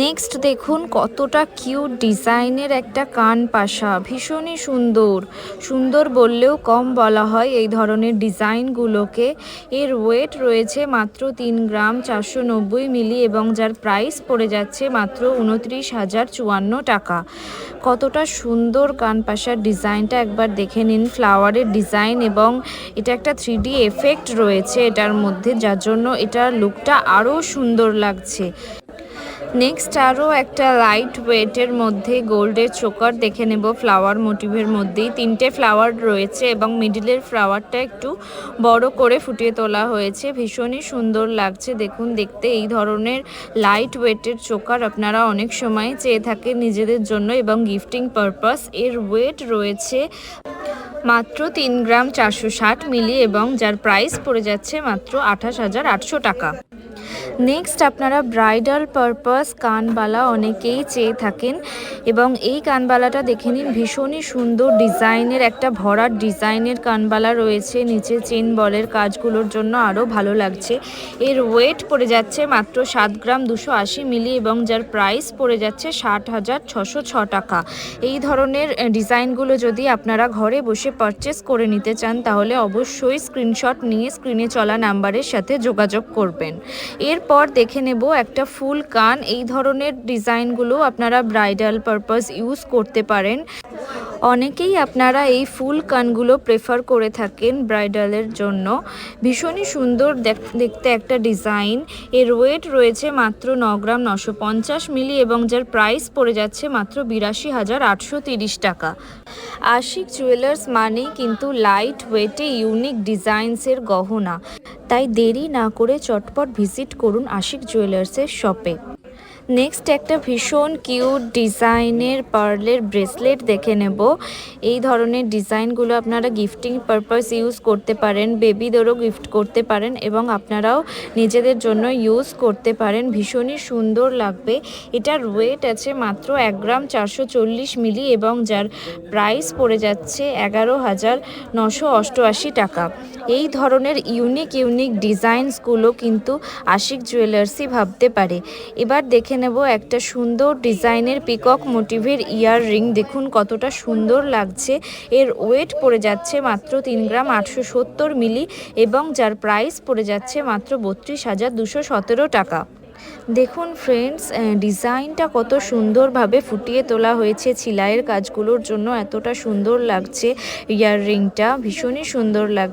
Next দেখুন কতটা cute ডিজাইনের একটা কান পাশা ভীষণই সুন্দর। সুন্দর বললেও কম বলা হয় এই ধরনের ডিজাইনগুলোকে। এর ওয়েট রয়েছে মাত্র তিন গ্রাম চারশো নব্বই মিলি এবং যার প্রাইস পড়ে যাচ্ছে মাত্র উনত্রিশ হাজার চুয়ান্ন টাকা। কতটা সুন্দর কান পাশার ডিজাইনটা একবার দেখে নিন। ফ্লাওয়ারের ডিজাইন এবং এটা একটা থ্রি এফেক্ট রয়েছে এটার মধ্যে, যার জন্য এটার লুকটা আরও সুন্দর লাগছে। নেক্সট আরও একটা লাইট ওয়েটের মধ্যে গোল্ডের চোকার দেখে নেব ফ্লাওয়ার মোটিভের মধ্যেই। তিনটে ফ্লাওয়ার রয়েছে এবং মিডিলের ফ্লাওয়ারটা একটু বড় করে ফুটিয়ে তোলা হয়েছে। ভীষণই সুন্দর লাগছে। দেখুন, দেখতে এই ধরনের লাইট ওয়েটের চোকার আপনারা অনেক সময় চেয়ে থাকেন নিজেদের জন্য এবং গিফটিং পারপাস এর ওয়েট রয়েছে মাত্র তিন গ্রাম চারশো ষাট মিলি এবং যার প্রাইস পড়ে যাচ্ছে মাত্র আঠাশ হাজার আটশো টাকা। নেক্সট আপনারা ব্রাইডাল পারপাস কানবালা অনেকেই চেয়ে থাকেন এবং এই কানবালাটা দেখে নিন, ভীষণই সুন্দর ডিজাইনের একটা ভরাট ডিজাইনের কানবালা রয়েছে। নিচে চেন বলের কাজগুলোর জন্য আরও ভালো লাগছে। এর ওয়েট পড়ে যাচ্ছে মাত্র সাত গ্রাম দুশো আশি মিলি এবং যার প্রাইস পড়ে যাচ্ছে ষাট হাজার ছশো ছ টাকা। এই ধরনের ডিজাইনগুলো যদি আপনারা ঘরে বসে পারচেস করে নিতে চান, তাহলে অবশ্যই স্ক্রিনশট নিয়ে স্ক্রিনে চলা নাম্বারের সাথে যোগাযোগ করবেন। এরপর দেখে নেব একটা ফুল কান। এই ধরনের ডিজাইনগুলো আপনারা ব্রাইডাল পারপাস ইউজ করতে পারেন। অনেকেই আপনারা এই ফুল কানগুলো প্রেফার করে থাকেন ব্রাইডালের জন্য। ভীষণই সুন্দর দেখ- দেখতে একটা ডিজাইন। এর ওয়েট রয়েছে মাত্র ন গ্রাম নশো পঞ্চাশ মিলি এবং যার প্রাইস পড়ে যাচ্ছে মাত্র বিরাশি হাজার আটশো তিরিশ টাকা। আশিক জুয়েলার্স মানেই কিন্তু লাইট ওয়েটে ইউনিক ডিজাইনসের গহনা। তাই দেরি না করে চটপট ভিজিট করুন। আশিক জুয়েলার্সের শপে। নেক্সট একটা ভীষণ কিউট ডিজাইনের পার্লের ব্রেসলেট দেখে নেব। এই ধরনের ডিজাইনগুলো আপনারা গিফটিং পারপাস ইউজ করতে পারেন বেবিদেরও গিফট করতে পারেন এবং আপনারাও নিজেদের জন্য ইউজ করতে পারেন। ভীষণই সুন্দর লাগবে। এটার ওয়েট আছে মাত্র এক গ্রাম চারশো চল্লিশ মিলি এবং যার প্রাইস পড়ে যাচ্ছে এগারো হাজার নশো অষ্টআশি টাকা। এই ধরনের ইউনিক ইউনিক ডিজাইনসগুলো কিন্তু আশিক জুয়েলার্সই ভাবতে পারে। এবার দেখে নেব একটা সুন্দর ডিজাইনের পিকক মোটিভের ইয়ার রিং দেখুন কতটা সুন্দর লাগছে। এর ওয়েট পড়ে যাচ্ছে মাত্র তিন গ্রাম আটশো সত্তর মিলি এবং যার প্রাইস পড়ে যাচ্ছে মাত্র বত্রিশ হাজার দুশো সতেরো টাকা। দেখুন ফ্রেন্ডস ডিজাইনটা কত সুন্দরভাবে ফুটিয়ে তোলা হয়েছে ছিলাইয়ের কাজগুলোর জন্য। এতটা সুন্দর লাগছে ইয়ার রিংটা ভীষণই সুন্দর লাগছে।